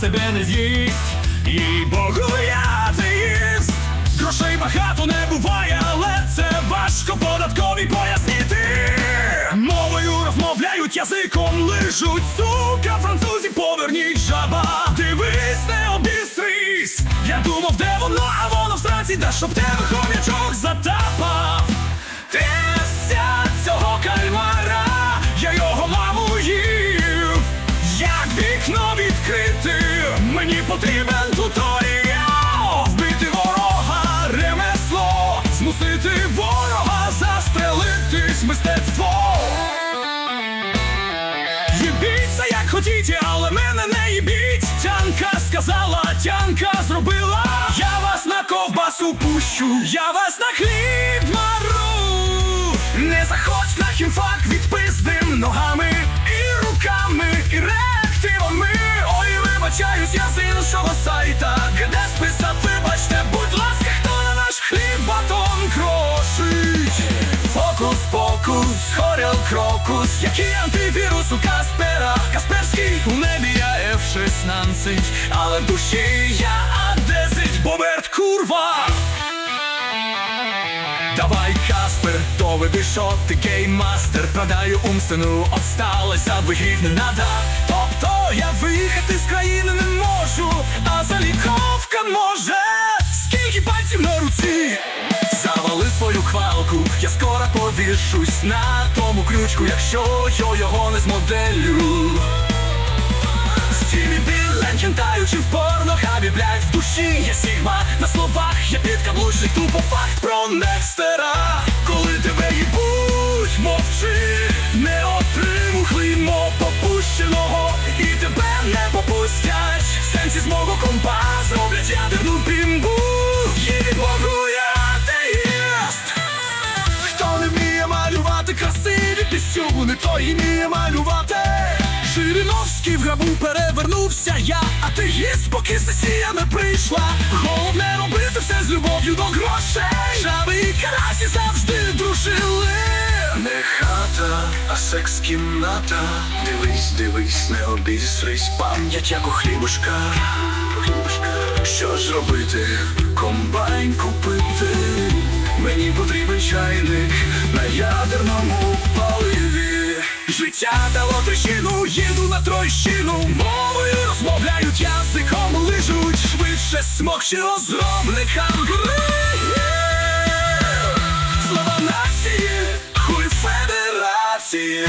тебе не з'їсть. Їй богу, я атеїст Грошей багато не буває, але це важко податкові пояснити. Мовою розмовляють язиком, лижуть, сука, французі, поверніть жаба. Дивись, не обістрись. Я думав, де воно, а воно в сраці, да щоб тебе хомячок затапав. Потрібен туторіал Вбити ворога, ремесло, змусити ворога застрелитись мистецтво. Їбіться, як хотіте, але мене не їбіть. Тянка сказала, тянка зробила. Я вас на ковбасу пущу, я вас на хліб мару. Не заходь на хімфак відпиздим ногами вибачаюсь, я з іншого сайта, де списав, вибачте, будь ласка, хто на наш хліб батон крошить. Фокус, покус, хоріл крокус, який антивірус у Каспера. Касперський у небі я F-16, але в душі я А10 Бомерт курва. Давай, Каспер, доведи, що ти гейммастер. Продаю умственну отсталость, а вихід не надо Тобто я виїхати з країни не можу, а заліковка може. Скільки пальців на руці? Завали свою хвалку, я скоро повішусь на тому крючку, якщо я його не змоделю. Стіві Білен, кентаючи в порно, хабі, блядь, в душі є сігма. На словах я підкаблучник, тупо факт про некстера з мого компа зроблять ядерну бімбу. Богу, я атеїст. Хто не вміє малювати красиві пісюни, той і вміє малювати. Жириновський в грабу перевернувся. Я Атеїст, поки сесія не прийшла. Головне робити все з любов'ю до грошей. Жаби і карасі завжди дружили. Не хата, а секс-кімната Дивись, дивись, не обісрись Пам'ять як у хлібушка. Що ж робити? Комбайн купити. Мені потрібен чайник на ядерному паливі Життя дало трещину, їду на тройщину. Мовою розмовляють, язиком лижуть. Швидше смокче розробникам Слова нації, хуй федерації